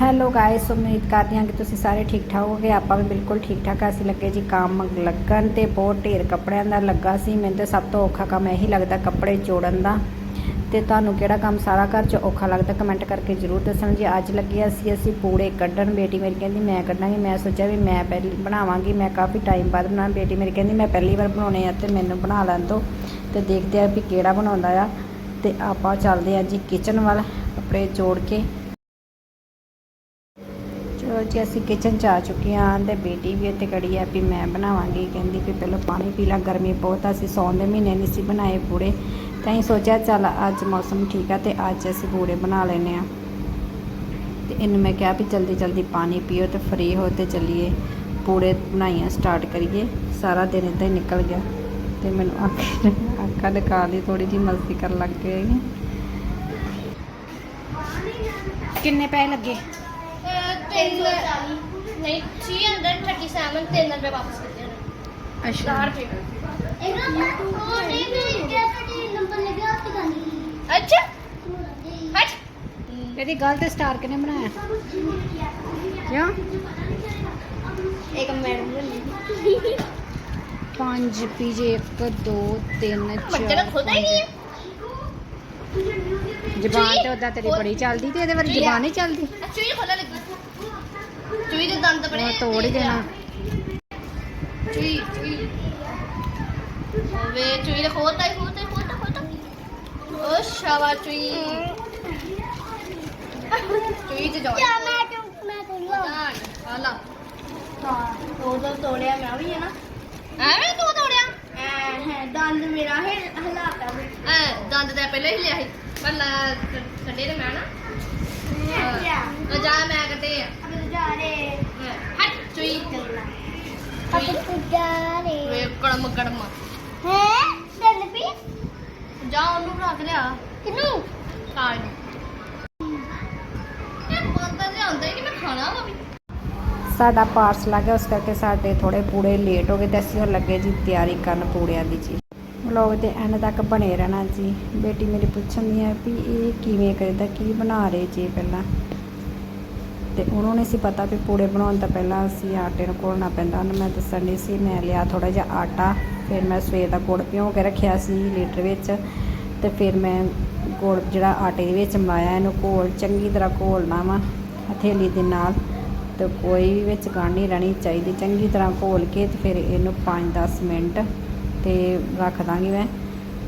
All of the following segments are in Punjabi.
ਹੈਲੋ ਗਾਇਸ ਉਮੀਦ ਕਰਦੇ ਹਾਂ ਕਿ ਤੁਸੀਂ ਸਾਰੇ ਠੀਕ ਠਾਕ ਹੋਗੇ ਆਪਾਂ ਵੀ ਬਿਲਕੁਲ ਠੀਕ ਠਾਕ ਆ। ਅਸੀਂ ਲੱਗੇ ਜੀ ਕੰਮ ਲੱਗਣ ਤੇ ਬਹੁਤ ਢੇਰ ਕੱਪੜਿਆਂ ਦਾ ਲੱਗਾ ਸੀ। ਮੈਨੂੰ ਤਾਂ ਸਭ ਤੋਂ ਔਖਾ ਕੰਮ ਇਹੀ ਲੱਗਦਾ ਕੱਪੜੇ ਜੋੜਨ ਦਾ। ਤੇ ਤੁਹਾਨੂੰ ਕਿਹੜਾ ਕੰਮ ਸਾਰਾ ਘਰ 'ਚ ਔਖਾ ਲੱਗਦਾ ਕਮੈਂਟ ਕਰਕੇ ਜ਼ਰੂਰ ਦੱਸਣਾ। ਜੀ ਅੱਜ ਲੱਗੇ ਅਸੀਂ ਅਸੀਂ ਪੂੜੇ ਕੱਢਣ। ਬੇਟੀ ਮੇਰੀ ਕਹਿੰਦੀ, ਮੈਂ ਕੱਢਾਂਗੀ। ਮੈਂ ਸੋਚਿਆ ਵੀ ਮੈਂ ਪਹਿਲੀ ਬਣਾਵਾਂਗੀ। ਮੈਂ ਕਾਫੀ ਟਾਈਮ ਬਾਅਦ ਬਣਾ ਬੇਟੀ ਮੇਰੀ ਕਹਿੰਦੀ, ਮੈਂ ਪਹਿਲੀ ਵਾਰ ਬਣਾਉਣੇ ਆ ਤੇ ਮੈਨੂੰ ਬਣਾ ਲੈਣ ਦਿਓ ਤੇ ਦੇਖਦੇ ਆ ਵੀ ਕਿਹੜਾ ਬਣਾਉਂਦਾ ਆ। ਤੇ ਆਪਾਂ ਚੱਲਦੇ ਆ ਜੀ ਕਿਚਨ ਵੱਲ ਕੱਪੜੇ ਜੋੜ ਕੇ। ਚਲੋ ਜੀ ਅਸੀਂ ਕਿਚਨ 'ਚ ਆ ਚੁੱਕੇ ਹਾਂ ਤੇ ਬੇਟੀ ਵੀ ਇੱਥੇ ਖੜੀ ਆ ਵੀ ਮੈਂ ਬਣਾਵਾਂਗੀ। ਕਹਿੰਦੀ ਵੀ ਪਹਿਲਾਂ ਪਾਣੀ ਪੀ ਲਾ, ਗਰਮੀ ਬਹੁਤ ਅਸੀਂ ਸੌਣ ਦੇ ਮਹੀਨੇ ਨਹੀਂ ਸੀ ਬਣਾਏ ਪੂੜੇ ਤਾਂ ਅਸੀਂ ਸੋਚਿਆ ਚੱਲ ਅੱਜ ਮੌਸਮ ਠੀਕ ਆ ਤੇ ਅੱਜ ਅਸੀਂ ਪੂੜੇ ਬਣਾ ਲੈਨੇ ਆ ਤੇ ਇਹਨੂੰ ਮੈਂ ਕਿਹਾ ਵੀ ਜਲਦੀ ਜਲਦੀ ਪਾਣੀ ਪੀਓ ਤੇ ਫਰੀ ਹੋ ਤੇ ਚੱਲੀਏ। ਪੂੜੇ ਬਣਾਈਆਂ ਸਟਾਰਟ ਕਰੀਏ। ਸਾਰਾ ਦਿਨ ਇੱਦਾਂ ਹੀ ਨਿਕਲ ਗਿਆ। ਤੇ ਮੈਨੂੰ ਅੱਖ ਅੱਖਾਂ ਦਿਖਾ ਦੀ ਥੋੜੀ ਜਿਹੀ ਮਸਤੀ ਕਰਨ ਲੱਗ ਗਏ ਕਿੰਨੇ ਪੈਸੇ ਲੱਗੇ? ਤਿੰਨ ਨਹੀਂ 337 ਤਿੰਨ ਰੁਪਏ ਵਾਪਸ ਕੀਤੇ ਉਹਨੇ ਅੱਛਾ। 4 ਰੁਪਏ ਉਹ ਨਹੀਂ ਵੀ ਗਿਆ ਤੁਹਾਡੀ ਨੰਬਰ ਲੱਗਿਆ ਉੱਥੇ ਗਾਣੀ ਅੱਛਾ। ਹਟ ਇਹਦੀ ਗੱਲ ਤੇ ਸਟਾਰ ਕਿਨੇ ਬਣਾਇਆ? ਕਿਉਂ? ਇੱਕ ਮੈਡਮ ਨੇ ਪੰਜ ਪੀਜੇ 1 2 3 ਬੱਚੇ ਨੂੰ ਖੁਦਾ ਹੀ ਨਹੀਂ ਹੈ। ਜ਼ਬਾਨ ਤੇ ਉਦਾਂ ਤੇਰੀ ਬੜੀ ਚੱਲਦੀ ਤੇ ਇਹਦੇ ਵਾਰੀ ਜ਼ਬਾਨ ਨਹੀਂ ਚੱਲਦੀ? ਚੂਈ ਖੋਲਾ ਲੱਗੀ। ਚੂਹੀ ਦੇ ਦੰਦ ਬੜੇ ਉਹ ਤੋੜ ਹੀ ਦੇਣਾ ਚੂਹੀ ਚੂਹੀ ਓਏ ਚੂਹੀ ਦੇ ਖੋਤਾ ਹੀ ਖੋਤਾ ਖੋਤਾ ਖੋਤਾ ਓ ਸ਼ਾਵਾ ਚੂਹੀ ਚੂਹੀ ਤੇ ਜਾ ਕਿਆ ਮੈਂ ਤੂੰ ਮੈਂ ਤੂੰ ਆ ਲਾ। ਹਾਂ ਉਹ ਤਾਂ ਤੋੜਿਆ ਮੈਂ ਵੀ ਹੈ ਨਾ। ਐਵੇਂ ਤੂੰ ਤੋੜਿਆ? ਹੈ ਦੰਦ ਮੇਰਾ ਹੈ ਹਲਾਤਾ ਵੀ। ਐ ਦੰਦ ਤਾਂ ਪਹਿਲਾਂ ਹੀ ਲਿਆ ਸੀ। ਪਰ ਛੱਡੇ ਤੇ ਮੈਂ ਨਾ। ਜਾ ਮੈਂ ਕਹਤੇ ਆ। ਸਾਡਾ ਪਾਰਸਲ ਆ ਗਿਆ ਉਸ ਕਰਕੇ ਸਾਡੇ ਥੋੜੇ ਪੂੜੇ ਲੇਟ ਹੋ ਗਏ ਤੇ ਅਸੀਂ ਹੁਣ ਲੱਗੇ ਜੀ ਤਿਆਰੀ ਕਰਨ ਪੂੜਿਆਂ ਦੀ ਜੀ। ਵਲੌਗ ਤੇ ਐਂਡ ਤੱਕ ਬਣੇ ਰਹਿਣਾ ਜੀ। ਬੇਟੀ ਮੇਰੀ ਪੁੱਛਣ ਦੀ ਹੈ ਵੀ ਇਹ ਕਿਵੇਂ ਕਰਦਾ ਕੀ ਬਣਾ ਰਹੇ ਜੀ ਪਹਿਲਾਂ? ਤੇ ਉਹਨੂੰ ਨਹੀਂ ਸੀ ਪਤਾ ਵੀ ਪੂੜੇ ਬਣਾਉਣ ਤੋਂ ਪਹਿਲਾਂ ਅਸੀਂ ਆਟੇ ਨੂੰ ਘੋਲਣਾ ਪੈਂਦਾ। ਉਹਨੂੰ ਮੈਂ ਦੱਸਣ ਨਹੀਂ ਸੀ, ਮੈਂ ਲਿਆ ਥੋੜਾ ਜਿਹਾ ਆਟਾ, ਫਿਰ ਮੈਂ ਸਵੇਰ ਦਾ ਗੁੜ ਭਿਓ ਕੇ ਰੱਖਿਆ ਸੀ ਲੀਟਰ ਵਿੱਚ ਤੇ ਫਿਰ ਮੈਂ ਗੁੜ ਜਿਹੜਾ ਆਟੇ ਦੇ ਵਿੱਚ ਮਾਇਆ ਇਹਨੂੰ ਘੋਲ, ਚੰਗੀ ਤਰ੍ਹਾਂ ਘੋਲਣਾ ਵਾ ਹਥੇਲੀ ਦੇ ਨਾਲ ਤੇ ਕੋਈ ਵੀ ਵਿੱਚ ਗੰਢ ਨਹੀਂ ਰਹਿਣੀ ਚਾਹੀਦੀ। ਚੰਗੀ ਤਰ੍ਹਾਂ ਘੋਲ ਕੇ ਤੇ ਫਿਰ ਇਹਨੂੰ 5-10 ਮਿੰਟ ਤੇ ਰੱਖ ਦਾਂਗੀ ਮੈਂ।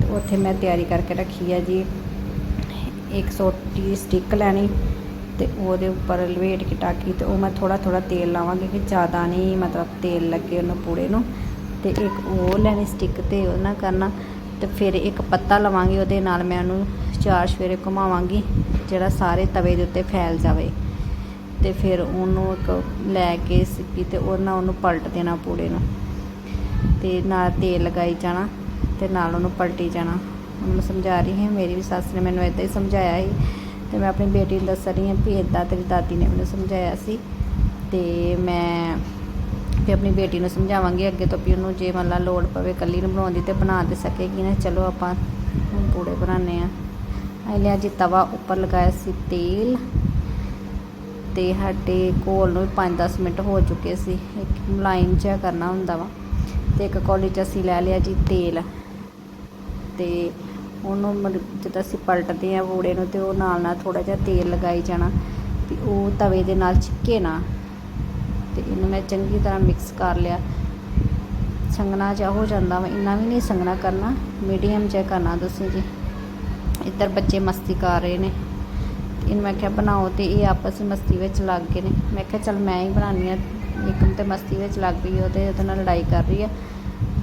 ਤੇ ਉੱਥੇ ਮੈਂ ਤਿਆਰੀ ਕਰਕੇ ਰੱਖੀ ਹੈ ਜੀ। 130 ਸਟਿੱਕ ਲੈਣੀ। ਤੇ ਉਹਦੇ ਉੱਪਰ ਲਵੇਟ ਕੇ ਟਾਕੀ ਤੇ ਉਹ ਮੈਂ ਥੋੜਾ ਥੋੜਾ ਤੇਲ ਲਾਵਾਂਗੀ ਕਿ ਜ਼ਿਆਦਾ ਨਹੀਂ ਮਤਲਬ ਤੇਲ ਲੱਗੇ ਉਹਨੂੰ ਪੂੜੇ ਨੂੰ। ਤੇ ਇੱਕ ਉਹ ਲੈਣੀ ਸਟਿੱਕ ਤੇ ਉਹ ਨਾ ਕਰਨਾ ਤੇ ਫਿਰ ਇੱਕ ਪੱਤਾ ਲਵਾਂਗੀ ਉਹਦੇ ਨਾਲ ਮੈਂ ਉਹਨੂੰ ਚਾਰ ਸਵੇਰੇ ਘੁਮਾਵਾਂਗੀ, ਜਿਹੜਾ ਸਾਰੇ ਤਵੇ ਦੇ ਉੱਤੇ ਫੈਲ ਜਾਵੇ। ਤੇ ਫਿਰ ਉਹਨੂੰ ਇੱਕ ਲੈ ਕੇ ਸਿੱਪੀ ਤੇ ਉਹ ਨਾ ਉਹਨੂੰ ਪਲਟ ਦੇਣਾ ਪੂੜੇ ਨੂੰ। ਤੇ ਨਾਲ ਤੇਲ ਲਗਾਈ ਜਾਣਾ ਤੇ ਨਾਲ ਉਹਨੂੰ ਪਲਟੀ ਜਾਣਾ। ਉਹਨੂੰ ਸਮਝਾ ਰਹੀ ਹਾਂ, ਮੇਰੀ ਵੀ ਸੱਸ ਨੇ ਮੈਨੂੰ ਇਦਾਂ ਹੀ ਸਮਝਾਇਆ ਸੀ। ਤੇ ਮੈਂ ਆਪਣੀ ਬੇਟੀ ਨੂੰ ਦੱਸ ਰਹੀ ਹਾਂ ਵੀ ਇਦਾਂ ਤੇਰੀ ਦਾਦੀ ਨੇ ਮੈਨੂੰ ਸਮਝਾਇਆ ਸੀ ਤੇ ਮੈਂ ਵੀ ਆਪਣੀ ਬੇਟੀ ਨੂੰ ਸਮਝਾਵਾਂਗੀ ਅੱਗੇ ਤੋਂ ਵੀ ਉਹਨੂੰ ਜੇ ਮੰਨ ਲਾ ਲੋੜ ਪਵੇ ਇਕੱਲੀ ਨੂੰ ਬਣਾਉਣ ਦੀ ਤੇ ਬਣਾ ਦੇ ਸਕੇਗੀ ਨਾ ਚਲੋ ਆਪਾਂ ਹੁਣ ਪੂੜੇ ਬਣਾਉਂਦੇ ਆ ਆ ਲਿਆ ਜੀ ਤਵਾ, ਉੱਪਰ ਲਗਾਇਆ ਸੀ ਤੇਲ ਤੇ ਸਾਡੇ ਕੋਲ ਨੂੰ 5-10 ਮਿੰਟ ਹੋ ਚੁੱਕੇ ਸੀ। ਇੱਕ ਮਲਾਈਨ ਜਿਹਾ ਕਰਨਾ ਹੁੰਦਾ ਵਾ। ਤੇ ਇੱਕ ਕੌਲੀ ਚ ਅਸੀਂ ਲੈ ਲਿਆ ਜੀ ਤੇਲ ਤੇ ਉਹਨੂੰ ਮਤਲਬ ਜਦੋਂ ਅਸੀਂ ਪਲਟਦੇ ਆ ਪੂੜੇ ਨੂੰ ਤੇ ਉਹ ਨਾਲ ਨਾਲ ਥੋੜਾ ਜਿਹਾ ਤੇਲ ਲਗਾਈ ਜਾਣਾ ਵੀ ਉਹ ਤਵੇ ਦੇ ਨਾਲ ਚਿਪਕੇ ਨਾ ਤੇ ਇਹਨੂੰ ਮੈਂ ਚੰਗੀ ਤਰ੍ਹਾਂ ਮਿਕਸ ਕਰ ਲਿਆ। ਸੰਗਣਾ ਜਿਹਾ ਹੋ ਜਾਂਦਾ ਵਾ, ਇੰਨਾ ਵੀ ਨਹੀਂ ਸੰਗਣਾ ਕਰਨਾ ਮੀਡੀਅਮ ਜਿਹਾ ਕਰਨਾ ਤੁਸੀਂ ਜੀ। ਇੱਧਰ ਬੱਚੇ ਮਸਤੀ ਕਰ ਰਹੇ ਨੇ। ਇਹਨੂੰ ਮੈਂ ਕਿਹਾ ਬਣਾਓ ਤੇ ਇਹ ਆਪਸ ਵਿੱਚ ਮਸਤੀ ਵਿੱਚ ਲੱਗ ਗਏ ਨੇ। ਮੈਂ ਕਿਹਾ ਚਲ ਮੈਂ ਹੀ ਬਣਾਉਣੀ ਆ ਨਿਕਮ ਤੇ ਮਸਤੀ ਵਿੱਚ ਲੱਗ ਗਈ ਉਹ ਤੇ ਉਹਦੇ ਨਾਲ ਲੜਾਈ ਕਰ ਰਹੀ ਆ।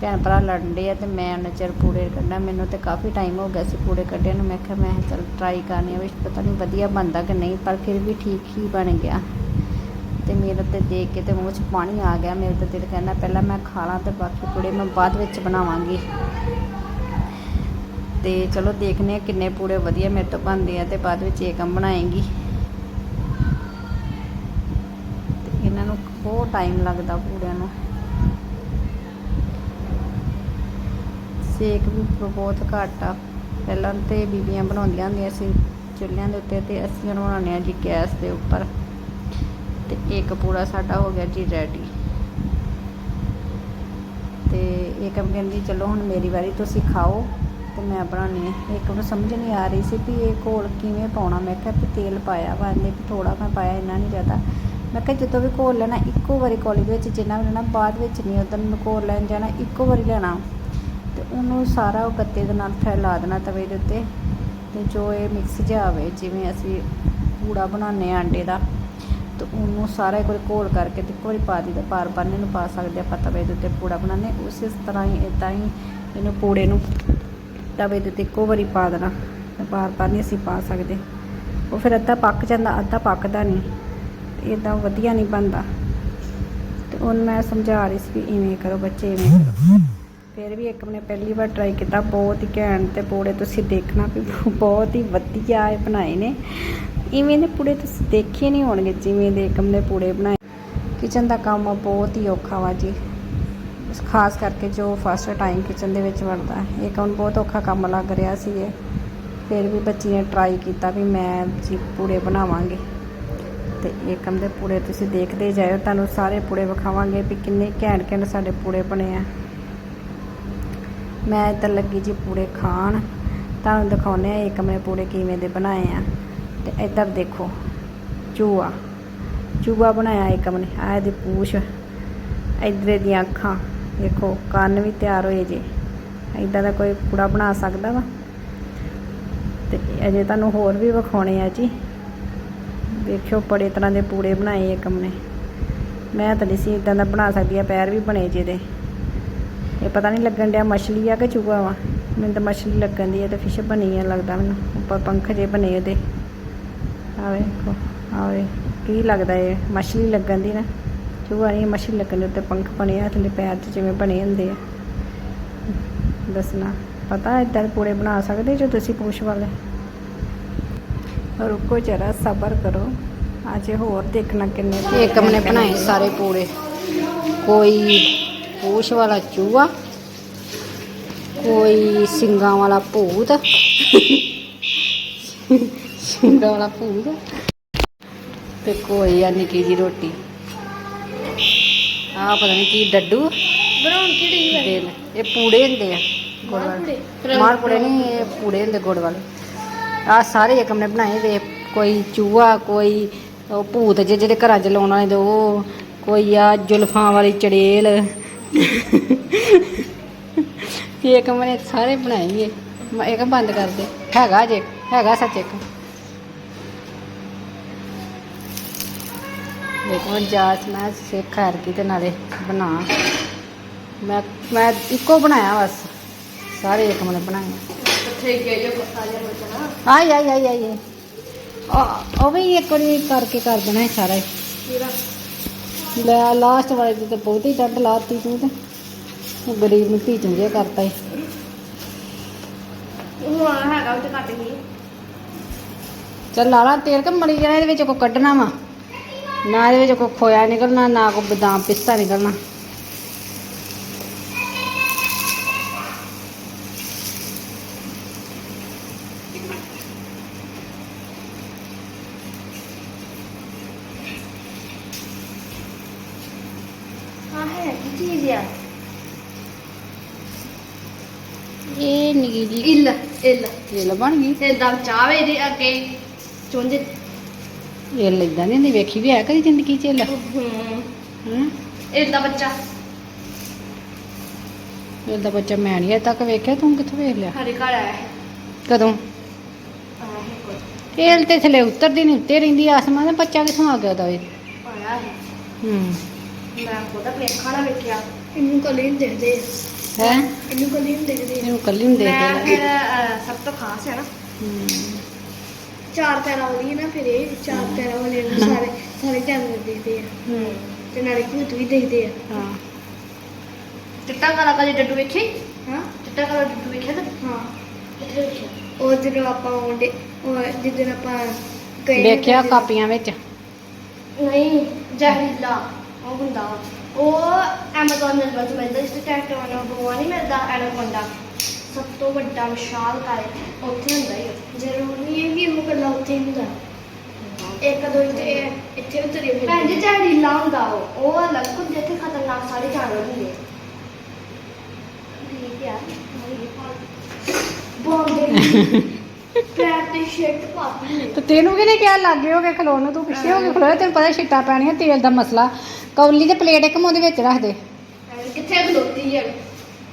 ਭੈਣ ਭਰਾ ਲੜਨ ਦੇ ਆ ਤੇ ਮੈਂ ਉਹਨਾਂ ਚਿਰ ਪੂੜੇ ਕੱਢਣਾ। ਮੈਨੂੰ ਤੇ ਕਾਫੀ ਟਾਈਮ ਹੋ ਗਿਆ ਸੀ ਪੂੜੇ ਕੱਢਿਆ ਨੂੰ। ਮੈਂ ਕਿਹਾ ਮੈਂ ਚਲ ਟਰਾਈ ਕਰਨੀ ਆ, ਵੀ ਪਤਾ ਨਹੀਂ ਵਧੀਆ ਬਣਦਾ ਕਿ ਨਹੀਂ, ਪਰ ਫਿਰ ਵੀ ਠੀਕ ਹੀ ਬਣ ਗਿਆ। ਤੇ ਮੇਰੇ ਤੇ ਦੇਖ ਕੇ ਤੇ ਮੂੰਹ 'ਚ ਪਾਣੀ ਆ ਗਿਆ। ਮੇਰੇ ਤੇ ਦਿਲ ਕਹਿੰਦਾ ਪਹਿਲਾਂ ਮੈਂ ਖਾ ਲਾਂ ਤੇ ਬਾਕੀ ਪੂੜੇ ਮੈਂ ਬਾਅਦ ਵਿੱਚ ਬਣਾਵਾਂਗੀ। ਤੇ ਚਲੋ ਦੇਖਨੇ ਆ ਕਿੰਨੇ ਪੂੜੇ ਵਧੀਆ ਮੇਰੇ ਤੋਂ ਬਣਦੇ ਆ ਤੇ ਬਾਅਦ ਵਿੱਚ ਏਕਮ ਬਣਾਏਗੀ। ਤੇ ਇਹਨਾਂ ਨੂੰ ਬਹੁਤ ਟਾਈਮ ਲੱਗਦਾ ਪੂੜਿਆਂ ਨੂੰ। ਸੇਕ ਵੀ ਬਹੁਤ ਘੱਟ ਆ। ਪਹਿਲਾਂ ਤੇ ਬੀਬੀਆਂ ਬਣਾਉਂਦੀਆਂ ਹੁੰਦੀਆਂ ਸੀ, ਚੁੱਲ੍ਹਿਆਂ ਦੇ ਉੱਤੇ ਤੇ ਅਸੀਂ ਹੁਣ ਬਣਾਉਂਦੇ ਹਾਂ ਜੀ ਗੈਸ ਦੇ ਉੱਪਰ। ਤੇ ਇੱਕ ਪੂਰਾ ਸਾਡਾ ਹੋ ਗਿਆ ਜੀ ਰੈਡੀ। ਤੇ ਏਕਮ ਕਹਿੰਦੀ, ਚਲੋ ਹੁਣ ਮੇਰੀ ਵਾਰੀ, ਤੁਸੀਂ ਖਾਓ ਤੇ ਮੈਂ ਬਣਾਉਣੀ ਹੈ। ਇੱਕ ਨੂੰ ਸਮਝ ਨਹੀਂ ਆ ਰਹੀ ਸੀ ਵੀ ਇਹ ਘੋਲ ਕਿਵੇਂ ਪਾਉਣਾ। ਮੈਂ ਕਿਹਾ ਵੀ ਤੇਲ ਪਾਇਆ ਵਾ ਇਹਨੇ ਵੀ ਥੋੜਾ ਮੈਂ ਪਾਇਆ, ਇੰਨਾ ਨਹੀਂ ਜ਼ਿਆਦਾ। ਮੈਂ ਕਿਹਾ ਜਦੋਂ ਵੀ ਘੋਲ ਲੈਣਾ, ਇੱਕੋ ਵਾਰੀ ਕੌਲੀ ਦੇ ਵਿੱਚ, ਜਿੰਨਾ ਵੀ ਲੈਣਾ, ਬਾਅਦ ਵਿੱਚ ਨਹੀਂ, ਉਦੋਂ ਨੂੰ ਘੋਲ ਲੈਣ ਜਾਣਾ, ਇੱਕੋ ਵਾਰੀ ਲੈਣਾ। ਉਹਨੂੰ ਸਾਰਾ ਉਹ ਗੱਤੇ ਦੇ ਨਾਲ ਫੈਲਾ ਦੇਣਾ ਤਵੇ ਦੇ ਉੱਤੇ ਤੇ ਜੋ ਇਹ ਮਿਕਸ ਜਿਹਾ ਹੋਵੇ ਜਿਵੇਂ ਅਸੀਂ ਪੂੜਾ ਬਣਾਉਂਦੇ ਹਾਂ ਆਂਡੇ ਦਾ, ਤੇ ਉਹਨੂੰ ਸਾਰਾ ਇੱਕ ਵਾਰੀ ਘੋਲ ਕਰਕੇ ਤੇ ਇੱਕ ਵਾਰੀ ਪਾ ਦਿੱਤਾ ਪਾਰ ਪਾਣੇ ਨੂੰ ਪਾ ਸਕਦੇ ਆਪਾਂ ਤਵੇ ਦੇ ਉੱਤੇ ਪੂੜਾ ਬਣਾਉਂਦੇ ਉਸੇ ਤਰ੍ਹਾਂ ਹੀ ਇਦਾਂ ਹੀ ਇਹਨੂੰ ਪੂੜੇ ਨੂੰ ਤਵੇ ਦੇ ਉੱਤੇ ਇੱਕੋ ਵਾਰੀ ਪਾ ਦੇਣਾ, ਤੇ ਪਾਰ ਪਾਰ ਨਹੀਂ ਅਸੀਂ ਪਾ ਸਕਦੇ। ਉਹ ਫਿਰ ਅੱਧਾ ਪੱਕ ਜਾਂਦਾ, ਅੱਧਾ ਪੱਕਦਾ ਨਹੀਂ ਇਦਾਂ ਵਧੀਆ ਨਹੀਂ ਬਣਦਾ। ਤੇ ਉਹਨੂੰ ਮੈਂ ਸਮਝਾ ਰਹੀ ਸੀ ਵੀ ਇਵੇਂ ਕਰੋ ਬੱਚੇ, ਇਵੇਂ ਕਰੋ। ਫਿਰ ਵੀ ਇੱਕ ਨੇ ਪਹਿਲੀ ਵਾਰ ਟਰਾਈ ਕੀਤਾ, ਬਹੁਤ ਹੀ ਘੈਂਟ ਤੇ ਪੂੜੇ ਤੁਸੀਂ ਦੇਖਣਾ ਵੀ ਬਹੁਤ ਹੀ ਵਧੀਆ ਇਹ ਬਣਾਏ ਨੇ। ਇਵੇਂ ਦੇ ਪੂੜੇ ਤੁਸੀਂ ਦੇਖੇ ਨਹੀਂ ਹੋਣਗੇ ਜਿਵੇਂ ਦੇ ਏਕਮ ਨੇ ਪੂੜੇ ਬਣਾਏ। ਕਿਚਨ ਦਾ ਕੰਮ ਬਹੁਤ ਹੀ ਔਖਾ ਵਾ ਜੀ। ਖਾਸ ਕਰਕੇ ਜੋ ਫਸਟ ਟਾਈਮ ਕਿਚਨ ਦੇ ਵਿੱਚ ਵੜਦਾ ਹੈ ਏਕਮ ਨੂੰ ਬਹੁਤ ਔਖਾ ਕੰਮ ਲੱਗ ਰਿਹਾ ਸੀ ਇਹ। ਫਿਰ ਵੀ ਬੱਚੀ ਨੇ ਟਰਾਈ ਕੀਤਾ ਵੀ ਮੈਂ ਜੀ ਪੂੜੇ ਬਣਾਵਾਂਗੇ। ਤੇ ਏਕਮ ਦੇ ਪੂੜੇ ਤੁਸੀਂ ਦੇਖਦੇ ਜਾਇਓ, ਤੁਹਾਨੂੰ ਸਾਰੇ ਪੂੜੇ ਵਿਖਾਵਾਂਗੇ ਵੀ ਕਿੰਨੇ ਘੈਂਟ ਘੈਂਟ ਸਾਡੇ ਪੂੜੇ ਬਣੇ ਆ। ਮੈਂ ਇੱਧਰ ਲੱਗੀ ਜੀ ਪੂੜੇ ਖਾਣ। ਤੁਹਾਨੂੰ ਦਿਖਾਉਂਦੇ ਆ ਏਕਮ ਨੇ ਪੂੜੇ ਕਿਵੇਂ ਦੇ ਬਣਾਏ ਆ। ਤੇ ਇੱਧਰ ਦੇਖੋ ਚੂਆ ਚੂਆ ਬਣਾਇਆ ਏਕਮ ਨੇ ਆਹ ਇਹਦੀ ਪੂਛ। ਇੱਧਰ ਦੀਆਂ ਅੱਖਾਂ, ਦੇਖੋ, ਕੰਨ ਵੀ ਤਿਆਰ ਹੋਏ ਜੇ। ਇਦਾਂ ਦਾ ਕੋਈ ਪੂੜਾ ਬਣਾ ਸਕਦਾ ਵਾ? ਤੇ ਅਜੇ ਤੁਹਾਨੂੰ ਹੋਰ ਵੀ ਵਿਖਾਉਣੇ ਆ ਜੀ। ਦੇਖਿਓ, ਬੜੇ ਤਰ੍ਹਾਂ ਦੇ ਪੂੜੇ ਬਣਾਏ ਏਕਮ ਨੇ ਮੈਂ ਤਾਂ ਨਹੀਂ ਸੀ ਇਦਾਂ ਦਾ ਬਣਾ ਸਕਦੀ ਆ, ਪੈਰ ਵੀ ਬਣੇ ਜਿਹਦੇ ਇਹ ਪਤਾ ਨਹੀਂ ਲੱਗਣ ਡਿਆ ਮਛਲੀ ਆ ਕਿ ਚੂਹਾ ਵਾ। ਮੈਨੂੰ ਤਾਂ ਮਛਲੀ ਲੱਗਣ ਦੀ ਹੈ ਤੇ ਫਿਸ਼ ਬਣੀ ਆ ਲੱਗਦਾ ਮੈਨੂੰ। ਉੱਪਰ ਪੰਖ ਜੇ ਬਣੇ ਉਹਦੇ। ਆ ਵੇਖੋ, ਆ ਵੇ, ਕੀ ਲੱਗਦਾ ਇਹ? ਮਛਲੀ ਲੱਗਣ ਦੀ ਨਾ। ਚੂਹਾ ਨਹੀਂ, ਮਛਲੀ ਲੱਗਣ ਦੇ ਉੱਤੇ ਪੰਖ ਬਣੇ ਆ, ਥੱਲੇ ਪੈਰ 'ਚ ਜਿਵੇਂ ਬਣੇ ਹੁੰਦੇ ਆ। ਦੱਸਣਾ। ਪਤਾ ਇਦਾਂ ਦੇ ਪੂੜੇ ਬਣਾ ਸਕਦੇ ਜੋ ਤੁਸੀਂ ਪੁੱਛ ਵਾਲੇ? ਰੁਕੋ ਜਰਾ, ਸਬਰ ਕਰੋ। ਅਜੇ ਹੋਰ ਦੇਖਣਾ ਕਿੰਨੇ ਏਕਮ ਨੇ ਬਣਾਏ ਸਾਰੇ ਪੂਰੇ ਕੋਈ ਪੂਛ ਵਾਲਾ ਚੂਹਾ ਕੋਈ ਸਿੰਗਾਂ ਵਾਲਾ ਭੂਤ। ਸਿੰਗਾਂ ਵਾਲਾ ਭੂਤ ਤੇ ਕੋਈ ਆ ਨਿੱਕੀ ਜੀ ਰੋਟੀ। ਆ ਪਤਾ ਨਹੀਂ ਕੀ ਡੱਡੂ ਬਣਾਉਣ ਕਿਹੜੀ ਹੈ ਇਹ ਪੂੜੇ ਹੁੰਦੇ ਆ ਗੁੜ ਵਾਲੇ। ਮਾਰ ਪੂੜੇ ਨਹੀਂ ਇਹ ਪੂੜੇ ਹੁੰਦੇ ਗੁੜ ਵਾਲੇ। ਆ ਸਾਰੇ ਏਕਮ ਨੇ ਬਣਾਏ ਦੇ ਕੋਈ ਚੂਹਾ ਕੋਈ ਉਹ ਭੂਤ ਜਿਹੇ ਜਿਹੜੇ ਘਰਾਂ 'ਚ ਲਾਉਣ ਵਾਲੇ ਦੇ ਉਹ ਕੋਈ ਆ ਜ਼ੁਲਫਾਂ ਵਾਲੀ ਚੜੇਲ। ਇਹ ਏਕਮ ਨੇ ਸਾਰੇ ਇਹ। ਮੈਂ ਏਕਮ ਬੰਦ ਕਰ ਦੇ। ਹੈਗਾ ਜੇ ਹੈਗਾ ਸੱਚ ਇੱਕ। ਏਕਮ ਜਾਚ ਮੈਂ ਸਿੱਖ ਹਰ ਕੀ ਤੇ ਨਾਲੇ ਬਣਾ। ਮੈਂ ਮੈਂ ਇੱਕੋ ਬਣਾਇਆ ਬਸ। ਸਾਰੇ ਏਕਮ ਨੇ ਬਣਾਏ। ਗਏ ਜੋ ਸਾਜਾ ਬਚਣਾ ਆਈ ਆਈ ਆਈ ਆਈ। ਉਹ ਵੀ ਇੱਕ ਵਾਰੀ ਕਰਕੇ ਕਰ ਦੇਣਾ ਇਹ ਸਾਰਾ। ਹੀ। ਪੂਰਾ ਲੈ ਲਾਸਟ ਵਾਲੇ ਤੇ ਬਹੁਤ ਡੰਡ ਲਾਤੀ ਤੂੰ ਤੇ ਉਹ ਗਰੀਬ ਨੂੰ ਭੀਚਣ ਜਿਹਾ ਕਰਤਾ ਈ। ਉਹ ਹੈਗਾ ਉਹ ਤੇ ਕੱਟ ਗਈ ਚੱਲ ਲਾ ਲਾ ਤੇਲ ਕਿ ਮੜੀ ਜਾਣਾ ਇਹਦੇ ਵਿੱਚ ਕੋ ਕੱਢਣਾ ਵਾ? ਨਾ ਇਹਦੇ ਵਿੱਚ ਕੋ ਖੋਇਆ ਨਿਕਲਣਾ ਨਾ ਕੋ ਬਦਾਮ ਪਿਸਤਾ ਨਿਕਲਣਾ। ਆ ਇਹ ਨਿੱਕੀ ਜੀ ਇਲ। ਇਲ ਇਹ ਬਣ ਗਈ। ਤੇ ਦਮ ਚਾਵੇ ਦੇ ਅੱਗੇ। ਚੁੰਝ। ਇਹ ਲੈਦਾ ਨਹੀਂ ਹੁੰਦੀ ਵੇਖੀ ਵੀ ਹੈ ਕਦੀ ਜ਼ਿੰਦਗੀ ਚ ਇਹ ਹੂੰ। ਹਾਂ। ਇਦਾਂ ਬੱਚਾ। ਇਹਦਾ ਬੱਚਾ ਮੈਂ ਨਹੀਂ ਅਜੇ ਤੱਕ ਵੇਖਿਆ ਤੂੰ ਕਿੱਥੋਂ ਵੇਖ ਲਿਆ? ਸਾਡੇ ਘਰ ਆਇਆ ਹੈ। ਕਦੋਂ? ਆਇਆ ਹੈ ਕੋਈ ਤੇਲ ਤੇ ਥੱਲੇ ਉਤਰਦੀ ਨਹੀਂ ਉੱਤੇ ਰਹਿੰਦੀ ਆਸਮਾਨ ਦਾ ਬੱਚਾ ਕਿੱਥੋਂ ਆ ਗਿਆ ਉਹਦਾ ਇਹ? ਆਇਆ ਹੈ। ਹੂੰ। ਮੈਂ ਖੁਦ ਆਪਣੇ ਅੱਖਾਂ ਨਾਲ ਵੇਖਿਆ। ਇਹਨੂੰ ਕਲੀ ਨੂੰ ਦੇਖਦੇ। ਹੈ? ਇਹਨੂੰ ਕਲੀ ਨੂੰ ਦੇਖਦੇ। ਇਹਨੂੰ ਕੱਲੀ ਨੂੰ ਦੇਖ ਮੈਂ ਲੈ ਫਿਰ ਅਹ, ਸਭ ਤੋਂ ਖਾਸ ਹੈ ਨਾ। ਹੂੰ। ਚਾਰ ਪੈਰਾਂ ਵਾਲੀ ਹੈ ਨਾ ਫਿਰ ਇਹ ਚਾਰ ਪੈਰਾਂ ਵਾਲੇ ਨੂੰ ਸਾਰੇ ਸਾਰੇ ਜਾਨਵਰ ਦੇਖਦੇ ਆ। ਹੂੰ। ਤੇ ਨਾਲੇ ਭੂਤ ਵੀ ਦੇਖਦੇ ਆ। ਹਾਂ। ਚਿੱਟਾ ਕਾਲਾ ਕਾਲੀ ਡੱਡੂ ਵੇਖੀ? ਹਾਂ। ਚਿੱਟਾ ਕਾਲਾ ਡੱਡੂ ਵੇਖਿਆ ਤਾਂ ਹਾਂ। ਉਹ ਜਦੋਂ ਆਪਾਂ ਉਹਦੇ ਉਹ ਜਿੱਦਣ ਆਪਾਂ ਗਏ ਵੇਖਿਆ ਕਾਪੀਆਂ ਵਿੱਚ? ਨਹੀਂ ਜ਼ਹਿਰੀਲਾ। ਉਹ ਹੁੰਦਾ ਵਾ। ਉਹ ਐਮਾਜ਼ਨ ਦੇ ਵਿੱਚ ਮਿਲਦਾ ਜਿਸ ਟੈਕਟ ਵਾਲਾ ਬੋਆ ਨਹੀਂ ਮਿਲਦਾ ਐਨਾਕੋਂਡਾ ਸਭ ਤੋਂ ਵੱਡਾ ਵਿਸ਼ਾਲ ਕਾਇ ਉੱਥੇ ਹੁੰਦਾ ਹੀ ਉਹ। ਜ਼ਰੂਰੀ ਕਿ ਉਹ ਕੱਲਾ ਉੱਥੇ ਹੀ ਹੁੰਦਾ। ਇੱਕ ਦੋ ਇੱਥੇ ਇੱਥੇ ਵੀ ਤੁਰੇ ਭੈਣ ਜੀ ਜ਼ਹਿਰੀਲਾ ਹੁੰਦਾ ਉਹ। ਉਹ ਅਲੱਗ ਹੁੰਦੇ ਤੇ ਖਤਰਨਾਕ ਸਾਰੇ ਜਾਨਵਰ ਹੁੰਦੇ ਠੀਕ ਆ। ਪੈਰ ਤੇ ਸ਼ਿਟ ਪਾਤੀ ਨੇ ਤੇ ਤੈਨੂੰ ਕਿਹਨੇ ਕਿਹਾ ਲੱਗੇ ਹੋ ਕੇ ਖਲੋਣ ਨੂੰ ਤੂੰ ਪਿੱਛੇ ਹੋ ਕੇ ਖਲੋਇਆ ਤੈਨੂੰ ਪਤਾ ਛਿੱਟਾ ਪੈਣੀਆਂ ਤੇਲ ਦਾ ਮਸਲਾ। ਕੌਲੀ ਤੇ ਪਲੇਟ ਇੱਕ ਮੂੰਹ ਦੇ ਵਿੱਚ ਰੱਖ ਦੇ। ਕਿੱਥੇ ਖਲੋਤੀ ਹੈ?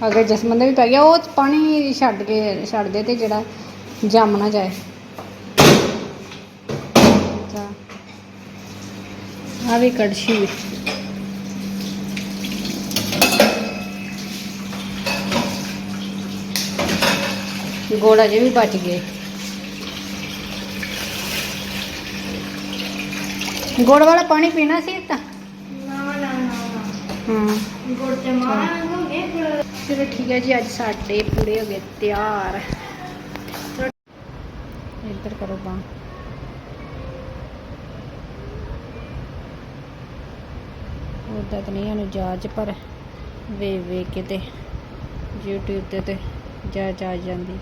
ਅਗਰ ਜਸਮਨ ਦੇ ਵੀ ਪੈ ਗਿਆ ਉਹ ਪਾਣੀ ਛੱਡ ਕੇ ਛੱਡ ਦੇ ਤੇ ਜਿਹੜਾ ਜੰਮ ਨਾ ਜਾਏ। ਆ ਵੀ ਕੜਛੀ। ਗੋਲਾ ਜੇ ਵੀ ਬਚ ਗਏ। ਗੁੜ ਵਾਲਾ ਪਾਣੀ ਪੀਣਾ ਸੀ ਤਾਂ? ਨਾ ਨਾ ਨਾ ਹਾਂ। ਗੁੜ ਤੇ ਮਾਰ ਹੋਗੇ ਗੁੜ। ਚਲੋ ਠੀਕ ਹੈ ਜੀ ਅੱਜ ਸਾਡੇ ਪੂਰੇ ਹੋ ਗਏ ਤਿਆਰ। ਇੱਧਰ ਕਰੋ ਬਾਂ ਉਹਦਾ ਤਾਂ ਨਹੀਂ ਉਹਨੂੰ ਜਾਚ ਪਰ ਵੇ ਵੇ ਕੇ ਤੇ YouTube ਤੇ ਤੇ ਜਾਚ ਆ ਜਾਂਦੀ।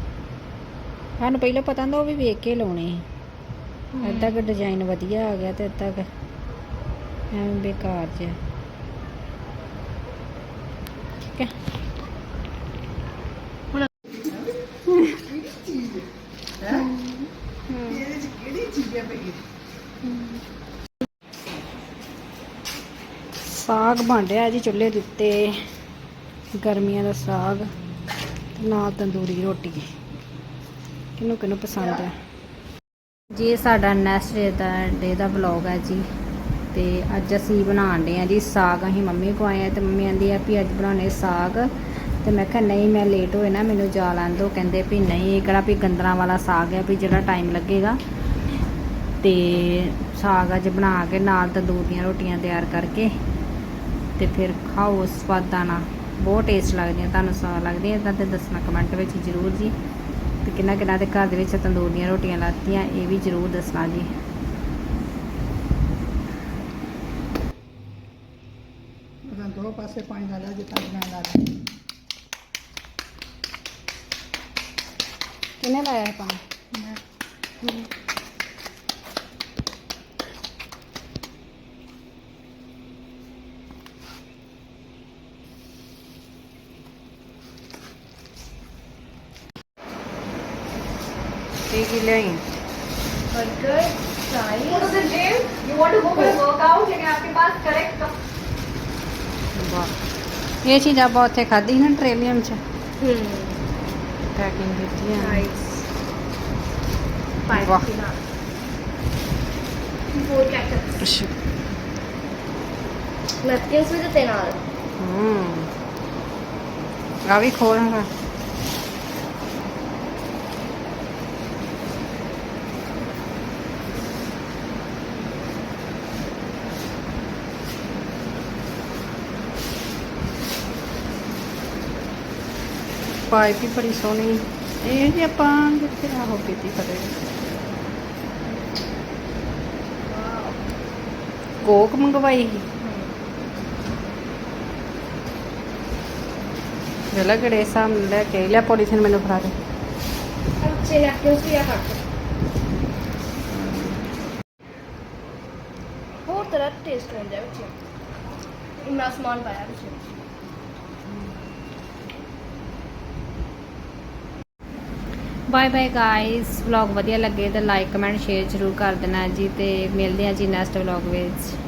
ਸਾਨੂੰ ਪਹਿਲਾਂ ਪਤਾ ਹੁੰਦਾ ਉਹ ਵੀ ਵੇਖ ਕੇ ਲਾਉਣੇ ਸੀ। ਅੱਧਾ ਕ ਡਿਜ਼ਾਈਨ ਵਧੀਆ ਆ ਗਿਆ ਤੇ ਅੱਧਾ ਕ ਐਵੇਂ ਬੇਕਾਰ ਜਿਹਾ। ਠੀਕ ਹੈ। ਸਾਗ ਬਣ ਰਿਹਾ ਜੀ ਚੁੱਲ੍ਹੇ ਦੇ ਉੱਤੇ। ਗਰਮੀਆਂ ਦਾ ਸਾਗ ਤੇ ਨਾਲ ਤੰਦੂਰੀ ਰੋਟੀ। ਕਿਹਨੂੰ ਕਿਹਨੂੰ ਪਸੰਦ ਹੈ ਜੀ ਸਾਡਾ ਨੈਕਸਟ ਡੇ ਦਾ ਡੇ ਦਾ ਵਲੌਗ ਹੈ ਜੀ। ਤੇ ਅੱਜ ਅਸੀਂ ਬਣਾਉਣ ਦੇ ਆ ਜੀ ਸਾਗ। ਅਸੀਂ ਮੰਮੀ ਕੋ ਆਏ ਆ ਤੇ ਮੰਮੀ ਆਂਦੀ ਆ ਵੀ ਅੱਜ ਬਣਾਉਣੇ ਸਾਗ। ਤੇ ਮੈਂ ਕਿਹਾ, ਨਹੀਂ, ਮੈਂ ਲੇਟ ਹੋਏ ਨਾ, ਮੈਨੂੰ ਜਾ ਲੈਣ ਦਿਓ। ਕਹਿੰਦੇ ਵੀ, ਨਹੀਂ, ਇਹ ਕਿਹੜਾ ਵੀ ਗੰਦਰਾਂ ਵਾਲਾ ਸਾਗ ਹੈ ਵੀ ਜਿਹੜਾ ਟਾਈਮ ਲੱਗੇਗਾ। ਤੇ ਸਾਗ ਅੱਜ ਬਣਾ ਕੇ ਨਾਲ ਤੰਦੂਰ ਦੀਆਂ ਰੋਟੀਆਂ ਤਿਆਰ ਕਰਕੇ ਤੇ ਫਿਰ ਖਾਓ ਸਵਾਦਾਂ ਨਾਲ। ਬਹੁਤ ਟੇਸਟ ਲੱਗਦੀਆਂ, ਤੁਹਾਨੂੰ ਸਵਾਦ ਲੱਗਦੀਆਂ ਤਾਂ ਤੇ ਦੱਸਣਾ ਕਮੈਂਟ ਵਿੱਚ ਜ਼ਰੂਰ ਜੀ। ਤੇ ਕਿੰਨਾ ਕਿੰਨਾ ਦੇ ਘਰ ਦੇ ਵਿੱਚ ਤੰਦੂਰ ਦੀਆਂ ਰੋਟੀਆਂ ਲਾਤੀਆਂ ਇਹ ਵੀ ਜ਼ਰੂਰ ਦੱਸਣਾ ਜੀ। ਉਹਨਾਂ ਦੋ ਪਾਸੇ ਪਾਣੀ ਲਾ ਲਿਆ ਲਾ ਲਿਆ। ਕਿੰਨੇ ਲਾਇਆ ਹੈ ਪਾਣੀ? ਕੀ ਲਿਆਈ burger fry you want to go for workout लेकिन आपके पास करेक्ट ਵਾਹ ਇਹ ਚੀਜ਼ ਆਪਾਂ ਉੱਥੇ ਖਾਧੀ ਸੀ ਨਾ ਟ੍ਰੇਲੀਅਮ ਚ हम्म ਪੈਕਿੰਗ ਕੀਤੀ ਹੈ नाइस वाह। वो क्या करते ਅੱਛਾ नैपकिंस भी देते ना ਹੂੰ ਆ ਵੀ ਖੋਲਾਂਗਾ ਪਾਈਪ ਵੀ ਬੜੀ ਸੋਹਣੀ। ਇਹ ਜੀ ਆਪਾਂ ਕਿੱਥੇ ਆ ਹੋ ਗਈ ਤੀ ਕਦੇ ਕੋਕ ਮੰਗਵਾਈ ਸੀ। ਵੇਲਾ ਗੜੇ ਸਾਹਮ ਲੈ ਕੇ ਲਿਆ ਪੋਲੀਥੀਨ ਮੈਨੂੰ ਫੜਾ ਦੇ। ਅੱਛੇ ਲੈ ਕੇ ਉਸ ਵੀ ਆ ਹੋਰ ਤਰ੍ਹਾਂ ਟੇਸਟ ਹੋ ਜਾਵੇ ਵਿੱਚ। ਇੰਨਾ ਸਮਾਨ ਪਾਇਆ ਵਿੱਚ। ਬਾਏ ਬਾਏ ਗਾਇਸ ਵਲੌਗ ਵਧੀਆ ਲੱਗੇ ਤਾਂ ਲਾਈਕ ਕਮੈਂਟ ਸ਼ੇਅਰ ਜ਼ਰੂਰ ਕਰ ਦੇਣਾ ਜੀ ਤੇ ਮਿਲਦੇ ਹਾਂ ਜੀ ਨੈਕਸਟ ਵਲੌਗ ਵਿੱਚ।